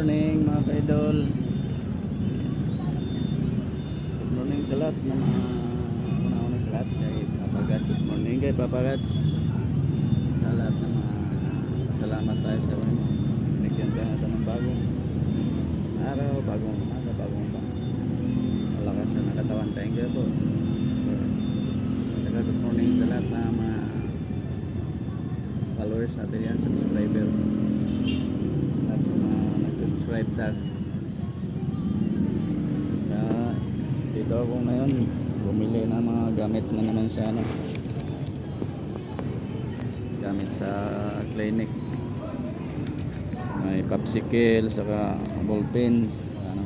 morning mga kaidol. Good morning sa lahat mga una-una sa lahat. Kay Papagat. Good morning kay Papagat. Sa lahat ng mga salamat tayo sa ano. Binigyan tayo natin ng bagong araw, bagong umaga, bagong pang malakas na nakatawan. You po. Saka good morning sa lahat ng mga followers natin yan, subscriber. Sa lahat sa mga nag-subscribe sa Kaya dito ako ngayon, bumili ng mga gamit na naman sa ano. Gamit sa clinic. May popsicle, saka ballpen, ano.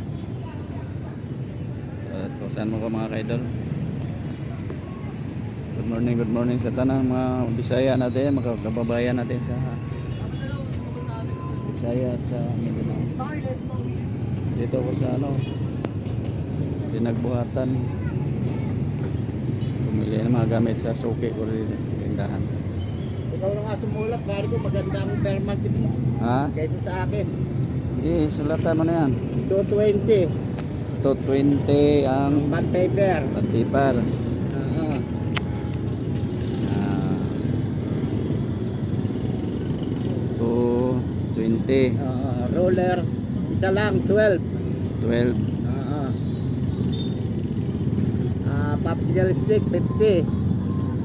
At saan mo ko mga kaidol. Good morning, good morning sa tanang mga Bisaya natin, mga kababayan natin sa Bisaya at sa Mindanao. Dito ko sa ano, pinagbuhatan. Bumili ng mga gamit sa suki ko rin, tindahan. Ikaw na nga sumulat, pare ko maganda ang permanent mo Ha? kaysa sa akin. Eh, sulatan mo na yan. 220, 220 ang bond paper. patipar. Oo. Ah, 220, Oo, roller, isa lang, 12. 12, Oo. Ah, popsicle stick, 50.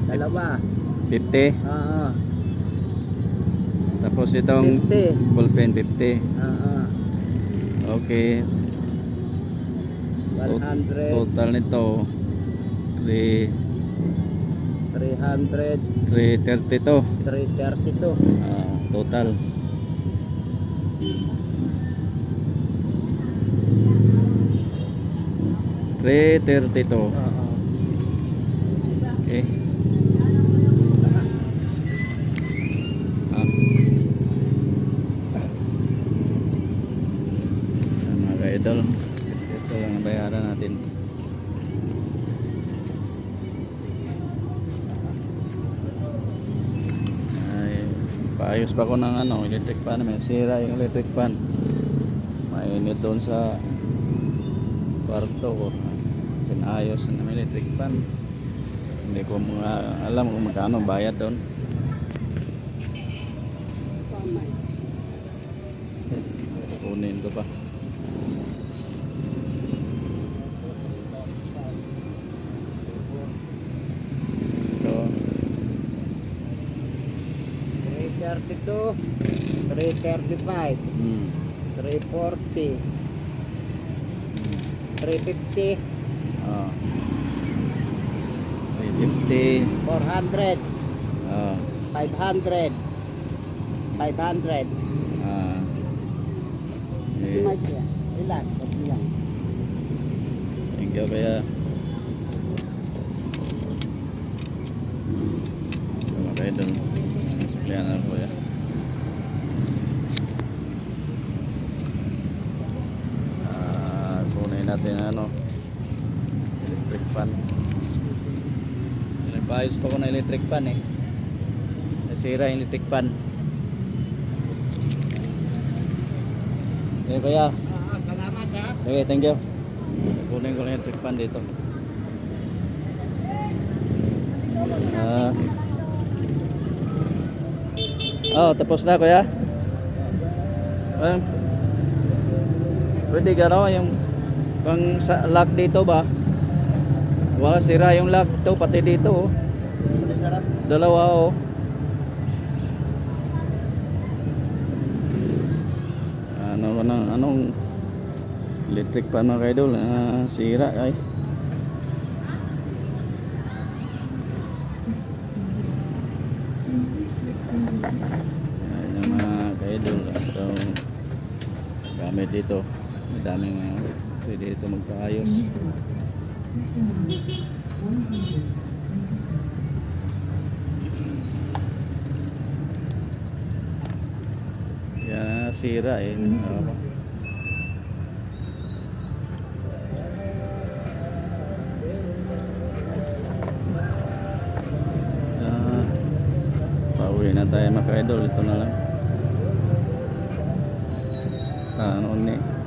Dalawa. 50. Oo. Tapos itong 50. ballpen 50. Oo. Okay. Tot- 100, Total nito 3 300, 332. 332. Ah, total. Three thirty two. Oo. Okay. Ah. Mga ka-idol. Ito lang ang bayaran natin. Ay, paayos pa ko ng ano, electric fan. May sira yung electric fan. Mainit doon sa kwarto ko. Pinayos ng electric fan. Hindi ko mga alam kung magkano bayad doon. Kunin ko pa. Ito. 332, 335, Hmm. 340, 350, Ah. 350. 400, Ah. 500, 500. Ah. Eh, Relax, relax, thank you kaya. Mga kaidol. Sasaklihan na ko ya. Ah, kunin natin ang ano. Electric fan. Nagpaayos pa ko ng electric fan eh. Nasira yung electric fan. Eh kaya, Ah, salamat ha. Okay, thank you. Kunin ko lang trick pan dito. Ah. oh, tapos na kuya. Ah. Pwede gano yung pang lock dito ba? Wala sira yung lock to pati dito oh. Dalawa oh. Ano ba nang anong electric pan mga kaidol ah, sira ay. Ayan mga kaidol gamit dito. Madaming uh, pwede dito magpaayos. Sira eh. Ano? Ah, pauwi na tayo mga ka-idol. Ito na lang. Ano ni?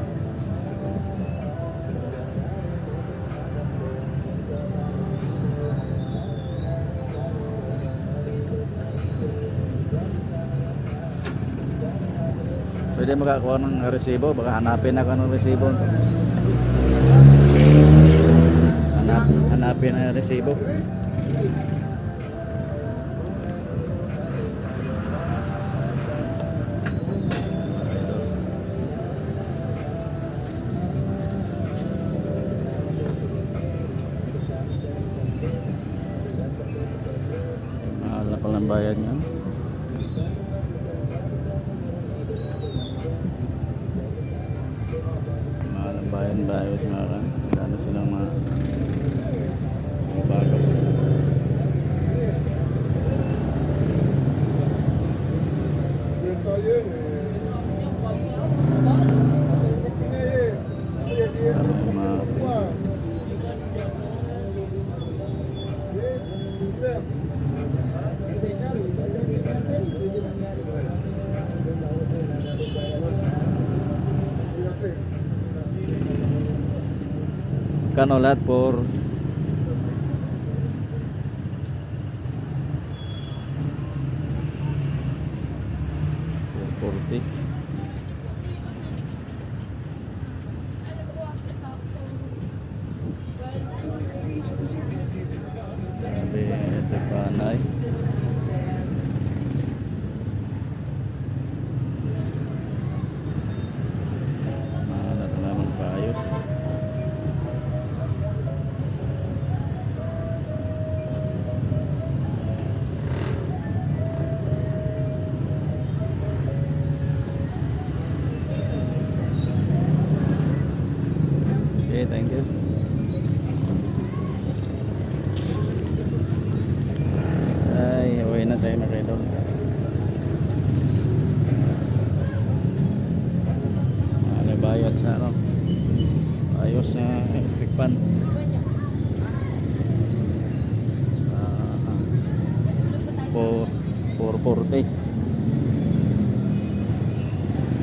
Pwede makakuha ng resibo, baka hanapin ako ng resibo. Hanap, hanapin ang resibo. Mahal na palang bayad niya. Ano, mga Kano lahat por City.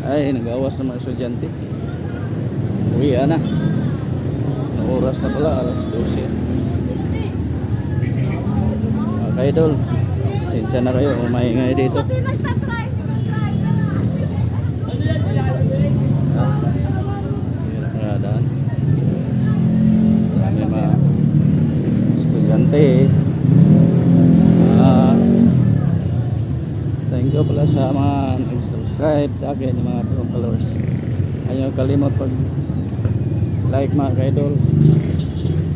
Ay, nagawas ng mga estudyante. Uwi na. Ang oras na pala, alas 12. Mga idol, sinsya na kayo, umaingay dito. Daan. Marami mga estudyante. Ah, thank you pala sa mga nag-subscribe sa akin, mga followers. Ayaw kalimot pag like mga kaidol.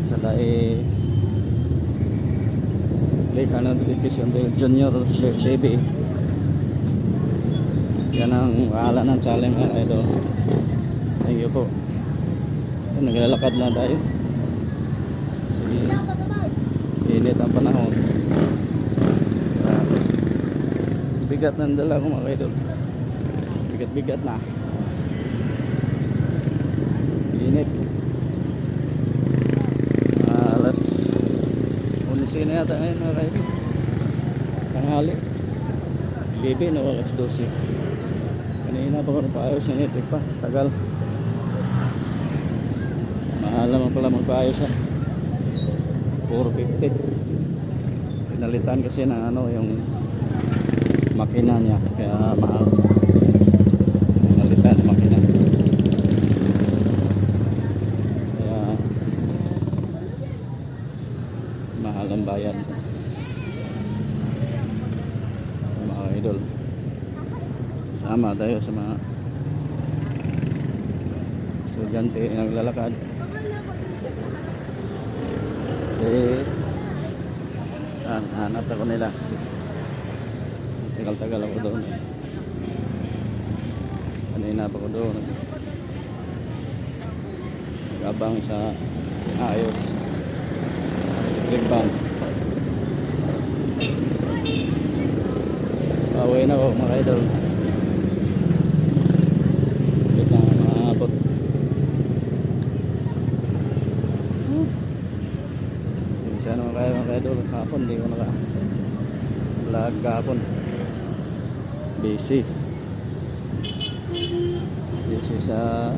Saka eh, click ang notification bell Junior Slave TV. Yan ang mahala ng challenge mga idol. Thank you po. Naglalakad lang tayo. Sige. Init ang panahon. Bigat ng dala ko mga idol. Bigat-bigat na. Init. Ah, alas 11 na yata ngayon mga idol. Tanghali. Bibi no, alas 12. Kanina pa ko nagpaayos ng electric pa. Tagal. Mahal naman pala magpaayos ha. 450. Pinalitan kasi ng ano yung makina niya. Kaya mahal. Pinalitan ng makina. Mahal ang bayan. Idol. Sama tayo sa mga estudyante na naglalakad. Eh, ah, hanap ako nila. Kasi tagal-tagal ako doon. Eh. Kanina doon. Nagabang sa ayos. Electric van. Pauwi na ako mga idol. Wait na maabot. Sinsya naman kayo mga idol. Kahapon hindi ko naka vlog kahapon. Busy. Busy sa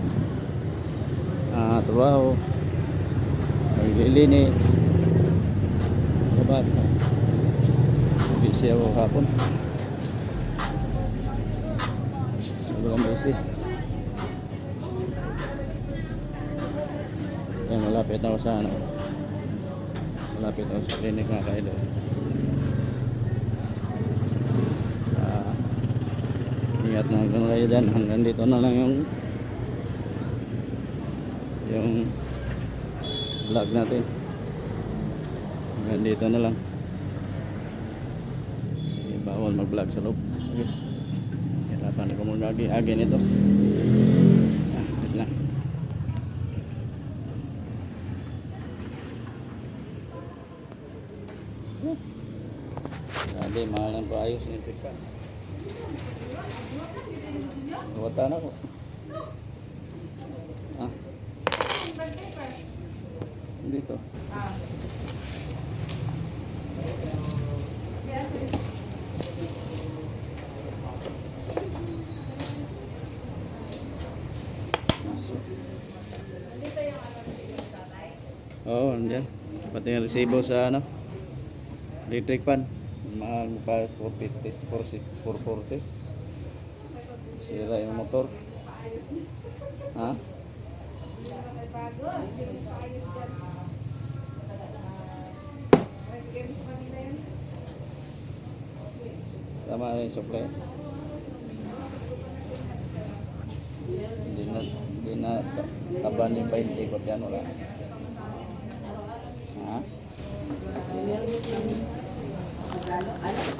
ah, trabaho. Naglilinis. Dapat. Busy ako hapon. Sobrang busy. Yan, malapit ako sa ano. Malapit ako sa clinic mga kaidol. Ingat na hanggang kayo dyan. Hanggang dito na lang yung yung vlog natin. Hanggang dito na lang. Sige, bawal mag-vlog sa loob. Okay. Hirapan ako mag-agi-agi nito. Ah, wait lang. Sabi, mahal ang paayos ni Pika. Wata na ko. Ah. Dito. Masuk. Oo, nandiyan. Pati yung resibo sa ano. Electric fan. Mahal pa 450, 440. Sira yung motor. Ha? Tama na yung supply. Hindi na, hindi na ta- taban yung 20 ko yan wala. Ha? Okay, bye